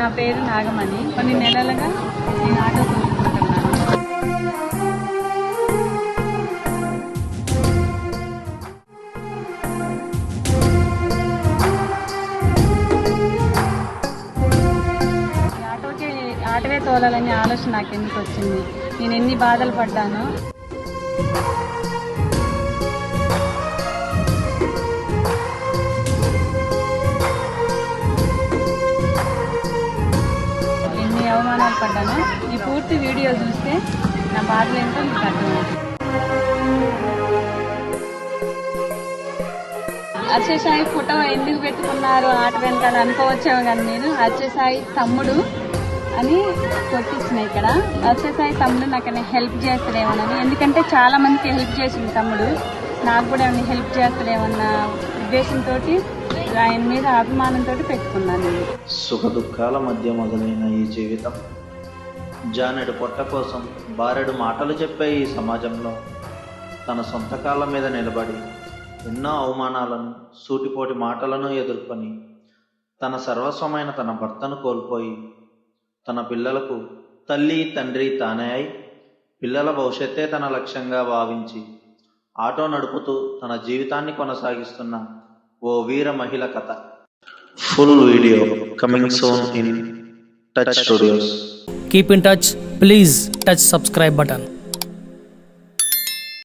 నా పేరు నాగమణి. కొన్ని నెలలుగా నేను ఆటో తోలుకుంటున్నాను ఆటోకి ఆటోకే ఆటోవే తోలాలనే ఆలోచన నాకు ఎందుకు వచ్చింది నేను ఎన్ని బాధలు పడ్డాను. అవమానాలు పడ్డాను. ఈ పూర్తి వీడియో చూస్తే నా బాధలు ఏంటో మీకు అర్థమవుతుంది. అక్షయ్ సాయి ఫోటో ఎందుకు పెట్టుకున్నారు? ఆట వెనకాల అనుకోవచ్చేమో కానీ నేను అక్షయ్ సాయి తమ్ముడు అని కొట్టించిన ఇక్కడ. అక్షయ్ సాయి తమ్ముడు నాకు హెల్ప్ చేస్తాడేమోనని. ఎందుకంటే చాలా మందికి హెల్ప్ చేసింది తమ్ముడు. నాకు కూడా ఏమైనా హెల్ప్ చేస్తాడేమన్న ఉద్దేశంతో ఆయన మీద అభిమానంతో పెట్టుకున్నాను సుఖ దుఃఖాల మధ్య మొదలైన ఈ జీవితం జానెడు పొట్ట కోసం బారెడు మాటలు చెప్పే ఈ సమాజంలో తన సొంత కాళ్ళ మీద నిలబడి ఎన్నో అవమానాలను సూటిపోటి మాటలను ఎదుర్కొని తన సర్వస్వమైన తన భర్తను కోల్పోయి తన పిల్లలకు తల్లి తండ్రి తానే అయి పిల్లల భవిష్యత్తే తన లక్ష్యంగా భావించి ఆటో నడుపుతూ తన జీవితాన్ని కొనసాగిస్తున్న ఓ వీర మహిళ కథ full video coming soon in touch studios Keep in touch. Please touch subscribe button.